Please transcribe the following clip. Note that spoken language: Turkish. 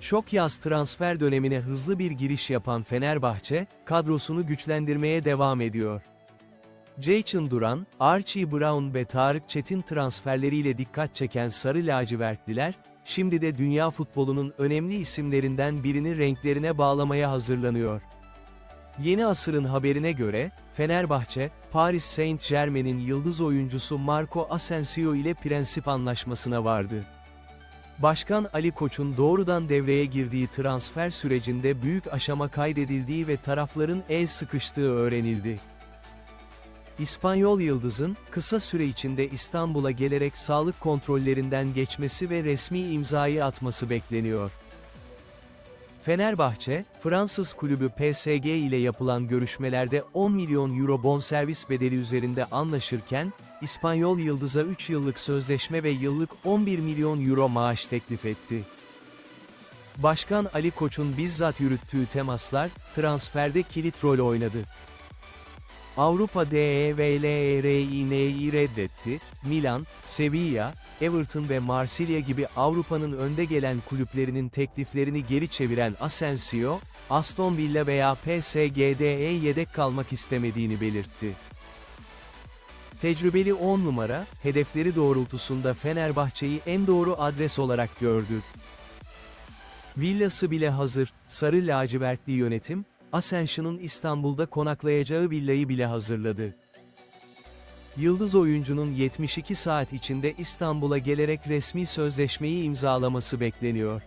Şok yaz transfer dönemine hızlı bir giriş yapan Fenerbahçe, kadrosunu güçlendirmeye devam ediyor. Jayson Duran, Archie Brown ve Tarık Çetin transferleriyle dikkat çeken Sarı Lacivertliler, şimdi de dünya futbolunun önemli isimlerinden birini renklerine bağlamaya hazırlanıyor. Yeni asırın haberine göre, Fenerbahçe, Paris Saint-Germain'in yıldız oyuncusu Marco Asensio ile prensip anlaşmasına vardı. Başkan Ali Koç'un doğrudan devreye girdiği transfer sürecinde büyük aşama kaydedildiği ve tarafların el sıkıştığı öğrenildi. İspanyol Yıldız'ın, kısa süre içinde İstanbul'a gelerek sağlık kontrollerinden geçmesi ve resmi imzayı atması bekleniyor. Fenerbahçe, Fransız kulübü PSG ile yapılan görüşmelerde 10 milyon euro bonservis bedeli üzerinde anlaşırken, İspanyol Yıldız'a 3 yıllık sözleşme ve yıllık 11 milyon euro maaş teklif etti. Başkan Ali Koç'un bizzat yürüttüğü temaslar, transferde kilit rol oynadı. Avrupa DEVLERIN'i reddetti, Milan, Sevilla, Everton ve Marsilya gibi Avrupa'nın önde gelen kulüplerinin tekliflerini geri çeviren Asensio, Aston Villa veya PSG'de yedek kalmak istemediğini belirtti. Tecrübeli 10 numara, hedefleri doğrultusunda Fenerbahçe'yi en doğru adres olarak gördü. Villası bile hazır, sarı lacivertli yönetim, Ascension'un İstanbul'da konaklayacağı villayı bile hazırladı. Yıldız oyuncunun 72 saat içinde İstanbul'a gelerek resmi sözleşmeyi imzalaması bekleniyor.